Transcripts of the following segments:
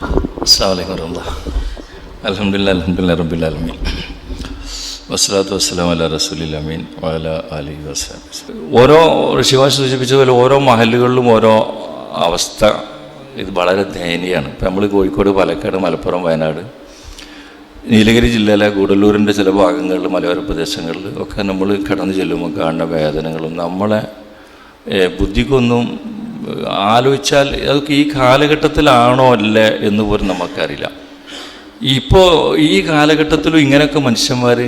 അസ്സാം വലൈക്കും വരഹമുല്ല അലഹമില്ല റബ്ബിലാലമീൻ വസ്സലാത്തു വസ്സലാം അല്ല റസൂലിൽ അമീൻ അലി വസ്ലാം ഓരോ ഋഷിവാൻ സൂചിപ്പിച്ചതുപോലെ ഓരോ മഹലുകളിലും ഓരോ അവസ്ഥ ഇത് വളരെ ദയനീയമാണ്. ഇപ്പം നമ്മൾ കോഴിക്കോട് പാലക്കാട് മലപ്പുറം വയനാട് നീലഗിരി ജില്ലയിലെ ഗൂഡല്ലൂരിന്റെ ചില ഭാഗങ്ങളിൽ മലയോര പ്രദേശങ്ങളിൽ ഒക്കെ നമ്മൾ കടന്നു ചെല്ലുമ്പോൾ കാണുന്ന വേദനകളും നമ്മളെ ബുദ്ധിക്കൊന്നും ആലോചിച്ചാൽ അതൊക്കെ ഈ കാലഘട്ടത്തിലാണോ അല്ലേ എന്ന് പോലും നമുക്കറിയില്ല. ഇപ്പോൾ ഈ കാലഘട്ടത്തിലും ഇങ്ങനെയൊക്കെ മനുഷ്യന്മാർ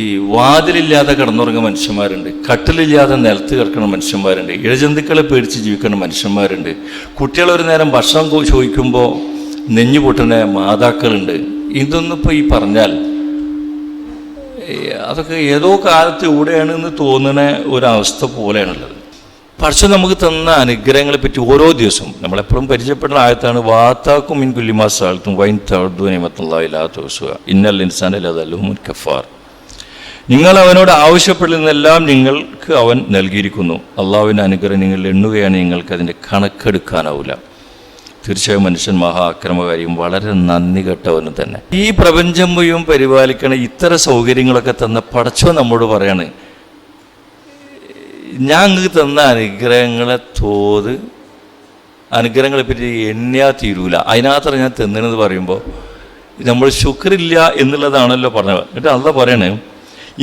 ഈ വാതിലില്ലാതെ കിടന്നുറങ്ങുന്ന മനുഷ്യന്മാരുണ്ട് കട്ടിലില്ലാതെ നിലത്ത് കിടക്കുന്ന മനുഷ്യന്മാരുണ്ട് ഇഴജന്തുക്കളെ പേടിച്ച് ജീവിക്കുന്ന മനുഷ്യന്മാരുണ്ട്. കുട്ടികൾ ഒരു നേരം ഭക്ഷണം ചോദിക്കുമ്പോൾ നെഞ്ഞു പൊട്ടുന്ന മാതാക്കളുണ്ട്. ഇതൊന്നും ഇപ്പോൾ ഈ പറഞ്ഞാൽ അതൊക്കെ ഏതോ കാലത്ത് ഇവിടെയാണ് എന്ന് തോന്നുന്ന ഒരവസ്ഥ പോലെയാണുള്ളത്. പക്ഷെ നമുക്ക് തന്ന അനുഗ്രഹങ്ങളെ പറ്റി ഓരോ ദിവസവും നമ്മളെപ്പോഴും പരിചയപ്പെടുന്ന ആയത്താണ് വാത്താക്കും മിൻ വൈൻ സാലത്തും വൈൻ തഴുതുനിമത്തുള്ള ഇന്നൽ ഇൻസാനല്ലതല്ലുമുൻ കഫാർ. നിങ്ങൾ അവനോട് ആവശ്യപ്പെടുന്നതെല്ലാം നിങ്ങൾക്ക് അവൻ നൽകിയിരിക്കുന്നു. അള്ളാഹുവിന്റെ അനുഗ്രഹം നിങ്ങൾ എണ്ണുകയാണ് നിങ്ങൾക്ക് അതിന്റെ കണക്കെടുക്കാനാവില്ല തീർച്ചയായും മനുഷ്യൻ മഹാ അക്രമകാരിയും വളരെ നന്ദി കെട്ടവനും തന്നെ. ഈ പ്രപഞ്ചം മുഴുവൻ പരിപാലിക്കണ ഇത്തരം സൗകര്യങ്ങളൊക്കെ തന്ന പടച്ചോ നമ്മോട് പറയാണ് ഞാൻ നിങ്ങൾക്ക് തന്ന അനുഗ്രഹങ്ങളെ തോത് അനുഗ്രഹങ്ങളെ പറ്റി എണ്ണിയാ തീരൂല. അതിനകത്താണ് ഞാൻ തന്നിരുന്നത് പറയുമ്പോൾ നമ്മൾ ശുക്രില്ല എന്നുള്ളതാണല്ലോ പറഞ്ഞത്. എന്നിട്ട് അല്ല പറയണേ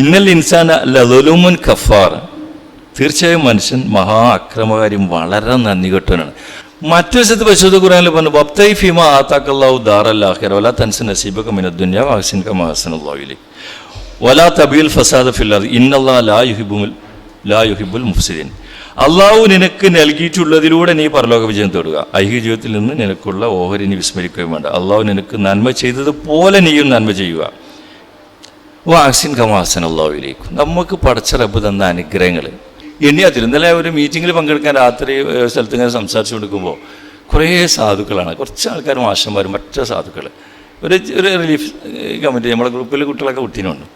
ഇന്നൽ ഇൻസാൻ ലതുലുമുൻ കഫാർ. തീർച്ചയായും മനുഷ്യൻ മഹാ അക്രമകാരിയും വളരെ നന്ദി കെട്ടവനാണ്. മറ്റൊരു സ്ഥലത്ത് പരിശോധ ഖുറാനിൽ പറഞ്ഞു ബബ്തൈ ഫിമ ആത്താക്കല്ലാഹു ദാറല്ലാഹിർ വലാ തൻസൻ നസീബക മിന ദുനിയ വാഹസിൻ കമാ ഹസനുല്ലാഹുലി വലാ തബീൽ ഫസാദ് ഫില്ലാദ് ഇന്നല്ലാ ലാ യുഹിബുൽ ലാ മുഫ്സിദിൻ അള്ളാഹു നിനക്ക് നൽകിയിട്ടുള്ളതിലൂടെ നീ പരലോക വിജയം തേടുക. ഐഹിക ജീവിതത്തിൽ നിന്ന് നിനക്കുള്ള ഓഹരി നീ വിസ്മരിക്കുകയും വേണ്ട. അള്ളാഹു നിനക്ക് നന്മ ചെയ്തതുപോലെ നീയും നന്മ ചെയ്യുക. വാക്സിൻ കമാസൻ അള്ളാഹുവിലേക്ക് നമുക്ക് പടച്ച റബ്ബ് തന്ന അനുഗ്രഹങ്ങൾ എണ്ണി അതിൽ ഇന്നലെ ഒരു മീറ്റിങ്ങിൽ പങ്കെടുക്കാൻ രാത്രി സ്ഥലത്ത് ഇങ്ങനെ സംസാരിച്ചു കൊടുക്കുമ്പോൾ കുറേ സാധുക്കളാണ്. കുറച്ച് ആൾക്കാർ മാഷന്മാരും മറ്റു സാധുക്കൾ ഒരു ഒരു റിലീഫ് കമ്മിറ്റി നമ്മുടെ ഗ്രൂപ്പിൽ കുട്ടികളൊക്കെ കുട്ടീനുണ്ട്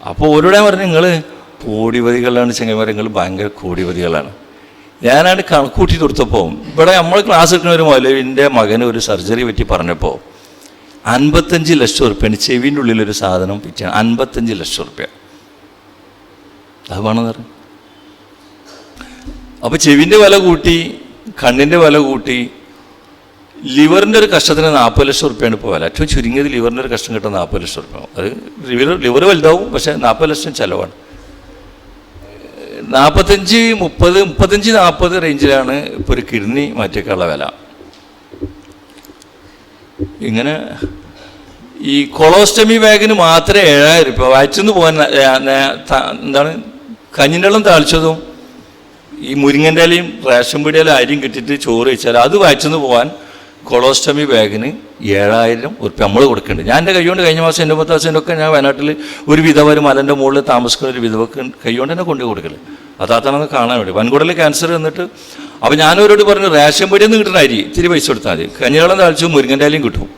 അപ്പോൾ ഓരോടെ പറഞ്ഞു നിങ്ങൾ കോടിപതികളാണ് ചെങ്ങന്മാർ നിങ്ങൾ ഭയങ്കര കോടിപതികളാണ് ഞാനാണ് കണക്കൂട്ടി കൊടുത്തപ്പോൾ ഇവിടെ നമ്മൾ ക്ലാസ് എടുക്കുന്ന ഒരു മൗലവിന്റെ മകന് ഒരു സർജറി പറ്റി പറഞ്ഞപ്പോൾ അൻപത്തഞ്ച് ലക്ഷം ഉറുപ്പ്യാണ് ചെവിന്റെ ഉള്ളിലൊരു സാധനം പിറ്റാണ് അൻപത്തഞ്ച് ലക്ഷം ഉറുപ്പ്യ. അത് വേണമെന്ന് പറഞ്ഞു. അപ്പോൾ ചെവിന്റെ വില കൂട്ടി കണ്ണിന്റെ വില കൂട്ടി ലിവറിന്റെ ഒരു കഷ്ടത്തിന് നാൽപ്പത് ലക്ഷം റുപ്യാണ് ഇപ്പോൾ വില. ഏറ്റവും ചുരുങ്ങിയത് ലിവറിന്റെ ഒരു കഷ്ടം കിട്ടുന്ന നാൽപ്പത് ലക്ഷം റുപ്യ അത് ലിവർ ലിവർ വലുതാവും പക്ഷേ നാൽപ്പത് ലക്ഷം ചിലവാണ്. നാൽപ്പത്തഞ്ച് മുപ്പത് മുപ്പത്തഞ്ച് നാൽപ്പത് റേഞ്ചിലാണ് ഇപ്പോൾ ഒരു കിഡ്നി മാറ്റിയൊക്കെയുള്ള വില. ഇങ്ങനെ ഈ കൊളോസ്റ്റമി ബാഗിന് മാത്രമേ ഏഴായിരം രൂപ വയറ്റുനിന്ന് പോകാൻ എന്താണ് കഞ്ഞിന്റെ വെള്ളം താളിച്ചതും ഈ മുരിങ്ങന്റെ ഇലയും റേഷൻ പീടിയിലും അരിയും കിട്ടിയിട്ട് ചോറ് വെച്ചാൽ അത് വയറ്റുനിന്ന് പോകാൻ കൊളോസ്റ്റമി ബാഗിന് ഏഴായിരം ഉറുപ്പ്യ നമ്മൾ കൊടുക്കുന്നുണ്ട്. ഞാൻ എന്റെ കൈകൊണ്ട് കഴിഞ്ഞ മാസം എന്റെ പത്ത് ദിവസം ഒക്കെ ഞാൻ വയനാട്ടിൽ ഒരു വിധവ ഒരു മലന്റെ മുകളിൽ താമസിക്കുന്ന ഒരു വിധവക്ക് കൈകൊണ്ട് തന്നെ കൊണ്ടു കൊടുക്കൽ. അതാത്താണെന്ന് കാണാൻ വേണ്ടി. വൻകുടലിൽ ക്യാൻസർ എന്നിട്ട് അപ്പോൾ ഞാനവരോട് പറഞ്ഞു റേഷൻ പീടിയിൽ നിന്ന് കിട്ടുന്ന അരി ഇത്തിരി പൈസ കൊടുത്താൽ മതി. കഞ്ഞിവെള്ളം താളിച്ചു മുരിങ്ങന്റെ കിട്ടും.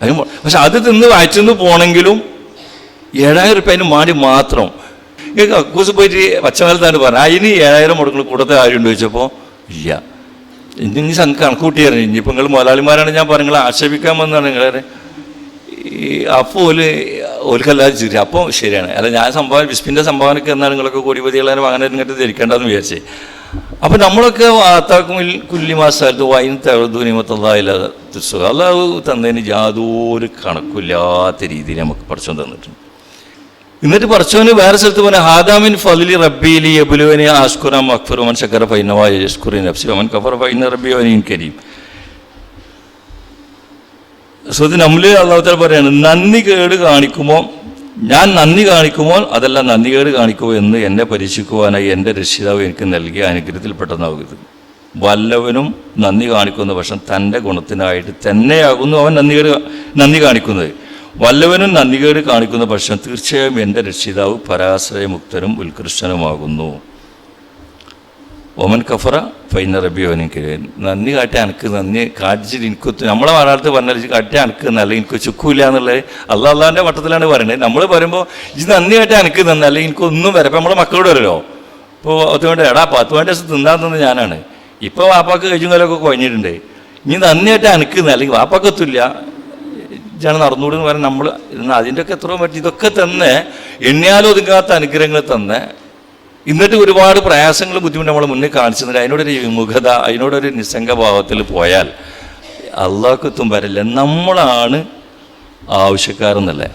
അതിന് പക്ഷെ അത് തിന്ന് വയറ്റുനിന്ന് പോകണമെങ്കിലും ഏഴായിരം റുപ്യ അതിന് മാടി മാത്രം. ഈ കക്കൂസ് പോയിട്ട് പച്ചമലത്താണ് പറഞ്ഞത് അതിന് ഏഴായിരം മുടക്കുന്ന കൂടത്തെ ആരും ചോദിച്ചപ്പോൾ ഇല്ല. ഇനി സംഘ കണക്ക് കൂട്ടിയായിരുന്നു ഇനിയിപ്പോൾ നിങ്ങൾ മുതലാളിമാരാണ് ഞാൻ പറഞ്ഞു നിങ്ങളെ ആക്ഷേപിക്കാൻ വന്നതാണ് നിങ്ങളെ ഈ അപ്പോൾ ഓൽ ഓൽക്കല്ലാതെ ചിരി. അപ്പോൾ ശരിയാണ്. അല്ല ഞാൻ സംഭാവന ബിസ്പിന്റെ സംഭാവനയ്ക്ക് എന്നാൽ നിങ്ങളൊക്കെ കോടിപതികളെ അങ്ങനെ ഇങ്ങോട്ട് ധരിക്കേണ്ടതെന്ന് വിചാരിച്ചേ. അപ്പം നമ്മളൊക്കെ വാത്താക്കും കുല്ലിമാസാലത്ത് വൈൻ തഴുതു നിമത്തല്ലാതെ സുഖം അല്ലാതെ തന്നതിന് യാതൊരു കണക്കില്ലാത്ത രീതിയിൽ നമുക്ക് പഠിച്ചു തന്നിട്ടുണ്ട്. എന്നിട്ട് പറച്ചോന് വേറെ സ്ഥലത്ത് പറഞ്ഞ ഹാദാമിൻ ഫലിലി റബ്ബിലി എബുലുവനി ആസ്കുറാം അക്ഫറുമൻ ശക്കര ഫൈനവായ യസ്കുറി നഫ്സി അവൻ കഫർ ഫൈന റബ്ബി അവനീൻ കരീം. സുഹൃത്ത് നമ്മളിൽ അള്ളാഹുത്താൽ പറയാണ് നന്ദി കേട് കാണിക്കുമോ? ഞാൻ നന്ദി കാണിക്കുമോ? അതല്ല നന്ദി കേട് കാണിക്കുമോ എന്ന് എന്നെ പരീക്ഷിക്കുവാനായി എന്റെ രക്ഷിതാവ് എനിക്ക് നൽകിയ അനുഗ്രഹത്തിൽപ്പെട്ടതാകരുത് വല്ലവനും നന്ദി കാണിക്കുന്ന പക്ഷം തന്റെ ഗുണത്തിനായിട്ട് തന്നെയാകുന്നു അവൻ നന്ദി കേട് നന്ദി കാണിക്കുന്നത്. വല്ലവനും നന്ദികേട് കാണിക്കുന്ന പക്ഷം തീർച്ചയായും എന്റെ രക്ഷിതാവ് പരാശ്രയമുക്തനും ഉത്കൃഷ്ടനുമാകുന്നു. ഒമൻ കഫറ ഫൈന റബി എനിക്ക് നന്ദി കാട്ടി അനക്ക് നന്ദി കാട്ടിച്ചിട്ട് എനിക്ക് നമ്മളെ മലയാളത്തിൽ പറഞ്ഞാൽ കാട്ടി അനക്ക് നല്ല എനിക്ക് ചുക്കൂല എന്നുള്ളത് അള്ളാഹ് അള്ളാഹിന്റെ വട്ടത്തിലാണ് പറയുന്നത് നമ്മൾ പറയുമ്പോൾ ഇത് നന്ദി കാട്ടി അനക്ക് തന്നെ അല്ലെങ്കിൽ എനിക്കൊന്നും വരാം ഇപ്പം നമ്മളെ മക്കളോട് വരല്ലോ ഇപ്പോൾ അതുകൊണ്ട് എടാ പത്ത് വേണ്ട ദിവസം തിന്നാൻ തന്നെ ഞാനാണ്. ഇപ്പോൾ വാപ്പാക്ക് കഴിച്ചും കാലമൊക്കെ കുഴഞ്ഞിട്ടുണ്ട്. ഇനി നന്ദിയായിട്ട് അനക്കുന്ന അല്ലെങ്കിൽ വാപ്പക്കത്തില്ല ഇതാണ് നടന്നുകൂടെന്ന് പറയാൻ നമ്മൾ അതിന്റെയൊക്കെ എത്രയോ പറ്റി ഇതൊക്കെ തന്നെ എണ്ണിയാലും ഒതുങ്ങാത്ത അനുഗ്രഹങ്ങൾ തന്നെ എന്നിട്ട് ഒരുപാട് പ്രയാസങ്ങൾ ബുദ്ധിമുട്ട് നമ്മളെ മുന്നിൽ കാണിച്ചു തന്നില്ല അതിനോടൊരു വിമുഖത അതിനോടൊരു നിസ്സംഗഭാവത്തിൽ പോയാൽ അള്ളാഹ്ക്കത്തും വരില്ല. നമ്മളാണ് ആവശ്യക്കാരെന്നല്ലേ.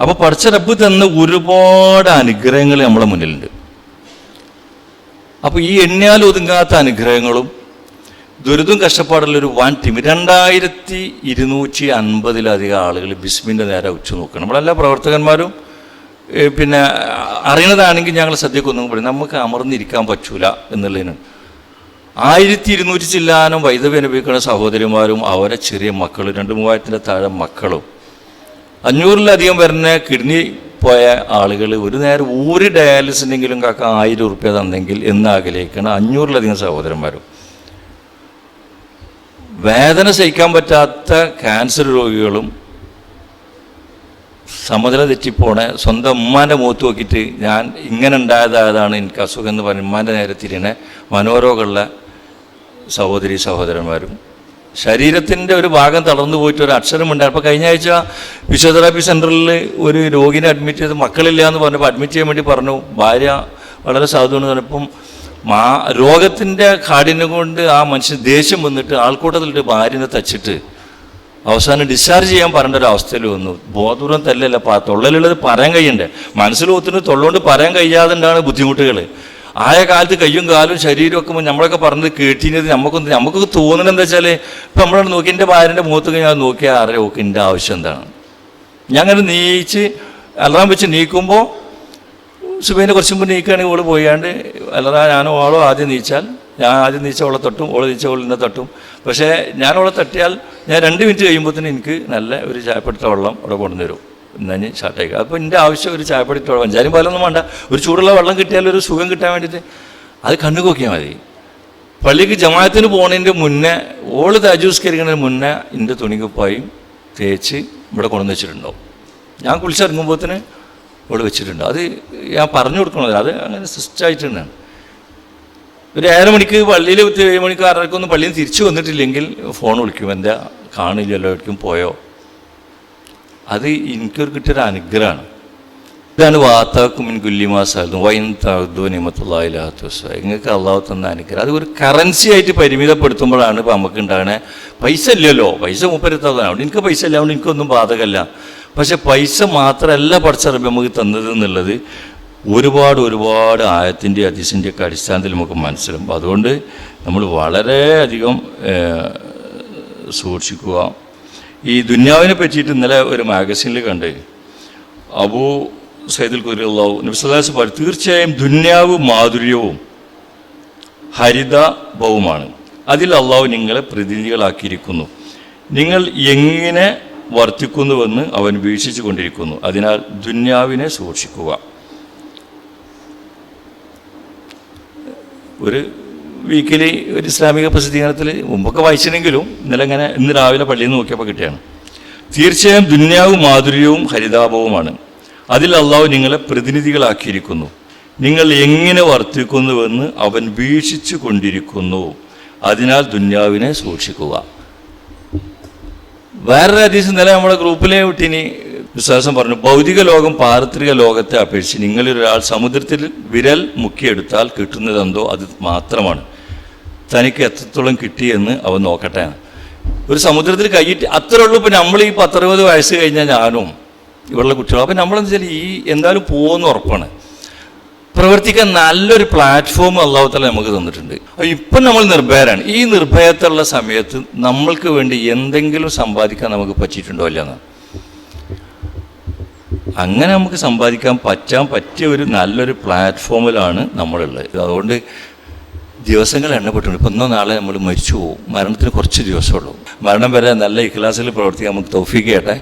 അപ്പോൾ പഠിച്ച റബ്ബ് തന്ന ഒരുപാട് അനുഗ്രഹങ്ങൾ നമ്മളെ മുന്നിലുണ്ട്. അപ്പോൾ ഈ എണ്ണിയാൽ ഒതുങ്ങാത്ത അനുഗ്രഹങ്ങളും ദുരിതം കഷ്ടപ്പാടുള്ള ഒരു വൻ ടീം രണ്ടായിരത്തി ഇരുന്നൂറ്റി അൻപതിലധികം ആളുകൾ ബിസ്മിന്റെ നേരെ ഉച്ച നോക്കണം നമ്മളെല്ലാ പ്രവർത്തകന്മാരും പിന്നെ അറിയണതാണെങ്കിൽ ഞങ്ങൾ സദ്യക്കൊന്നും പറയും നമുക്ക് അമർന്നിരിക്കാൻ പറ്റൂല എന്നുള്ളതിന് ആയിരത്തി ഇരുന്നൂറ്റി ചില്ലാനും വൈദ്യുതി അനുഭവിക്കുന്ന സഹോദരിമാരും അവരെ ചെറിയ മക്കളും രണ്ട് മൂവായിരത്തിന്റെ താഴെ മക്കളും. അഞ്ഞൂറിലധികം വരുന്ന കിഡ്നി പോയ ആളുകൾ ഒരു നേരം ഒരു ഡയാലിസിനെങ്കിലും കാക്ക ആയിരം ഉറുപ്പ്യ തന്നെങ്കിൽ എന്ന് ആഗ്രഹിക്കുന്ന അഞ്ഞൂറിലധികം സഹോദരന്മാരും. വേദന സഹിക്കാൻ പറ്റാത്ത ക്യാൻസർ രോഗികളും സമനില തെറ്റിപ്പോണ സ്വന്തം ഉമ്മാന്റെ മുഖത്ത് നോക്കിയിട്ട് ഞാൻ ഇങ്ങനെ ഉണ്ടായതായതാണ് എനിക്ക് അസുഖം എന്ന് പറഞ്ഞ് ഉമ്മാന്റെ നേരെ തിരിയണ മനോരോഗമുള്ള സഹോദരി സഹോദരന്മാരും. ശരീരത്തിന്റെ ഒരു ഭാഗം തളർന്നു പോയിട്ട് ഒരു അക്ഷരം ഉണ്ടായി അപ്പോൾ കഴിഞ്ഞ ആഴ്ച ഫിസിയോതെറാപ്പി സെന്ററിൽ ഒരു രോഗിനെ അഡ്മിറ്റ് ചെയ്ത് മക്കളില്ല എന്ന് പറഞ്ഞപ്പോൾ അഡ്മിറ്റ് ചെയ്യാൻ വേണ്ടി പറഞ്ഞു. ഭാര്യ വളരെ സാധുവാണ് പറഞ്ഞപ്പം മാ രോഗത്തിന്റെ കാഠിന്യം കൊണ്ട് ആ മനുഷ്യൻ ദേഷ്യം വന്നിട്ട് ആൾക്കൂട്ടത്തിലിട്ട് ഭാര്യനെ തച്ചിട്ട് അവസാനം ഡിസ്ചാർജ് ചെയ്യാൻ പറഞ്ഞ ഒരു അവസ്ഥയിൽ വന്നു. ബോധപൂർവം തല്ലല്ല തൊള്ളലുള്ളത് പറയാൻ കഴിയണ്ടേ? മനസ്സിൽ ഒത്തിന് തൊള്ളുകൊണ്ട് പറയാൻ കഴിയാതെ ഉണ്ടാണ് ബുദ്ധിമുട്ടുകൾ ആയ കാലത്ത് കയ്യും കാലും ശരീരവും ഒക്കെ നമ്മളൊക്കെ പറഞ്ഞത് കേട്ടിനത് നമുക്കൊന്ന് നമുക്കൊക്കെ തോന്നണം എന്താ വെച്ചാൽ ഇപ്പം നമ്മളവിടെ നോക്കി എന്റെ ഭാര്യന്റെ മുഖത്തൊക്കെ ഞാൻ നോക്കിയാൽ അറിയാം ഓക്കെ എന്റെ ആവശ്യം എന്താണ്. ഞാൻ അങ്ങനെ നീച്ച് അലാറം വെച്ച് നീക്കുമ്പോൾ സുബൈനെ കുറച്ച് മുന്നേ നീക്കുകയാണെങ്കിൽ ഓൾ പോയാണ്ട് അല്ലാതെ ഞാനോ ഓളോ ആദ്യം നീച്ചാൽ ഞാൻ ആദ്യം നീച്ച ഓളെ തട്ടും ഓൾ നീച്ച ഓളിനെ തട്ടും. പക്ഷേ ഞാൻ ഓളെ തട്ടിയാൽ ഞാൻ രണ്ട് മിനിറ്റ് കഴിയുമ്പോഴത്തേന് എനിക്ക് നല്ല ഒരു ചായപ്പെടുത്ത വെള്ളം അവിടെ കൊണ്ടുവരും നഞ്ഞ് ഷാർട്ടേക്ക് അപ്പോൾ എന്റെ ആവശ്യം ഒരു ചായപ്പെടുത്ത വെള്ളം ഞാനും പാലൊന്നും വേണ്ട. ഒരു ചൂടുള്ള വെള്ളം കിട്ടിയാൽ ഒരു സുഖം കിട്ടാൻ വേണ്ടിയിട്ട് അത് കണ്ണു നോക്കിയാൽ മതി. പള്ളിക്ക് ജമാഅത്തിന് പോണതിന്റെ മുന്നേ ഓൾ തജൂസ്കരിക്കുന്നതിന് മുന്നേ എന്റെ തുണിക്കുപ്പായും തേച്ച് ഇവിടെ കൊണ്ടുവന്ന് വെച്ചിട്ടുണ്ടാവും ഞാൻ കുളിച്ചിറങ്ങുമ്പോഴത്തേന് ഓൾ വെച്ചിട്ടുണ്ട്. അത് ഞാൻ പറഞ്ഞു കൊടുക്കണത് അത് അങ്ങനെ സിസ്റ്റായിട്ടുണ്ടാണ് ഒരു ഏഴര മണിക്ക് പള്ളിയിൽ ഏഴ് മണിക്ക് ആറരക്കൊന്നും പള്ളിയിൽ നിന്ന് തിരിച്ചു വന്നിട്ടില്ലെങ്കിൽ ഫോൺ വിളിക്കും. എന്താ കാണില്ലല്ലോ എവിടേക്കും പോയോ? അത് എനിക്കൊരു കിട്ടിയൊരു അനുഗ്രഹമാണ്. ഇതാണ് വാത്താക്കും മിൻ കുല്ലിമാസാലും വൈൻ താഴ്ന്നു നിമത്തുള്ളാഹിലാത്തു നിങ്ങൾക്ക് അള്ളാഹു തന്ന അനുഗ്രഹം. അത് ഒരു കറൻസി ആയിട്ട് പരിമിതപ്പെടുത്തുമ്പോഴാണ് ഇപ്പം നമുക്ക് ഉണ്ടാകുന്നത് പൈസ ഇല്ലല്ലോ. പൈസ മുപ്പരത്തതാണ് അവിടെ എനിക്ക് പൈസ ഇല്ല അതുകൊണ്ട് എനിക്കൊന്നും ബാധകമല്ല. പക്ഷെ പൈസ മാത്രമല്ല പഠിച്ചറബ് നമുക്ക് തന്നത് എന്നുള്ളത് ഒരുപാട് ഒരുപാട് ആയത്തിന്റെ അതിസിന്റെ ഒക്കെ അടിസ്ഥാനത്തിൽ നമുക്ക് മനസ്സിലാവും അതുകൊണ്ട് നമ്മൾ വളരെയധികം സൂക്ഷിക്കുക. ഈ ദുന്യാവിനെ പറ്റിയിട്ട് ഇന്നലെ ഒരു മാഗസീനിൽ കണ്ട് അബൂ സൈദുൽ കുരുള്ളാവു നബിസ്വലാസ് പറയും തീർച്ചയായും ദുന്യാവ് മാധുര്യവും ഹരിതഭവുമാണ് അതിൽ അള്ളാഹു നിങ്ങളെ പ്രതിനിധികളാക്കിയിരിക്കുന്നു. നിങ്ങൾ എങ്ങനെ വർത്തിക്കുന്നുവെന്ന് അവൻ വീക്ഷിച്ചു കൊണ്ടിരിക്കുന്നു അതിനാൽ ദുന്യാവിനെ സൂക്ഷിക്കുക. ഒരു വീക്കിലി ഒരു ഇസ്ലാമിക പ്രസിദ്ധീകരണത്തിൽ മുമ്പൊക്കെ വായിച്ചിരുന്നെങ്കിലും ഇന്നലെ ഇങ്ങനെ ഇന്ന് രാവിലെ പള്ളിയിൽ നിന്ന് നോക്കിയപ്പോൾ കിട്ടിയാണ്. തീർച്ചയായും ദുന്യാവും മാധുര്യവും ഹരിതാപവുമാണ്. അതിൽ അള്ളാഹു നിങ്ങളെ പ്രതിനിധികളാക്കിയിരിക്കുന്നു. നിങ്ങൾ എങ്ങനെ വർത്തിക്കുന്നുവെന്ന് അവൻ വീക്ഷിച്ചു കൊണ്ടിരിക്കുന്നു അതിനാൽ ദുന്യാവിനെ സൂക്ഷിക്കുക. വേറൊരു ഹദീസ് ഇന്നലെ നമ്മുടെ ഗ്രൂപ്പിലെ കുട്ടീനി വിശ്വാസം പറഞ്ഞു ഭൗതിക ലോകം പാരത്രിക ലോകത്തെ അപേക്ഷിച്ച് നിങ്ങളിലൊരാൾ സമുദ്രത്തിൽ വിരൽ മുക്കിയെടുത്താൽ കിട്ടുന്നതെന്തോ അത് മാത്രമാണ്. തനിക്ക് എത്രത്തോളം കിട്ടി എന്ന് അവൻ നോക്കട്ടെ. ഒരു സമുദ്രത്തിൽ കൈയിട്ട് അത്രേ ഉള്ളൂ ഇപ്പം നമ്മൾ ഈ പത്തറുപത് വയസ്സ് കഴിഞ്ഞാൽ ഞാനും ഇവിടെയുള്ള കുട്ടികളും. അപ്പം നമ്മളെന്ന് വെച്ചാൽ ഈ എന്തായാലും പോകുമെന്ന് ഉറപ്പാണ്. പ്രവർത്തിക്കാൻ നല്ലൊരു പ്ലാറ്റ്ഫോം അള്ളാഹുത്തല നമുക്ക് തന്നിട്ടുണ്ട്. ഇപ്പം നമ്മൾ നിർഭയരാണ്. ഈ നിർഭയത്തുള്ള സമയത്ത് നമ്മൾക്ക് വേണ്ടി എന്തെങ്കിലും സമ്പാദിക്കാൻ നമുക്ക് പറ്റിയിട്ടുണ്ടോ ഇല്ലെന്ന് അങ്ങനെ നമുക്ക് സമ്പാദിക്കാൻ പറ്റാൻ പറ്റിയ ഒരു നല്ലൊരു പ്ലാറ്റ്ഫോമിലാണ് നമ്മളുള്ളത്. അതുകൊണ്ട് ദിവസങ്ങൾ എണ്ണപ്പെട്ടുണ്ട് ഇപ്പം ഒന്നോ നാളെ നമ്മൾ മരിച്ചു പോകും മരണത്തിന് കുറച്ച് ദിവസമുള്ളൂ മരണം വരെ നല്ല ഇഖ്ലാസിൽ പ്രവർത്തിക്കാൻ നമുക്ക് തൗഫീഖ് ചെയ്യട്ടെ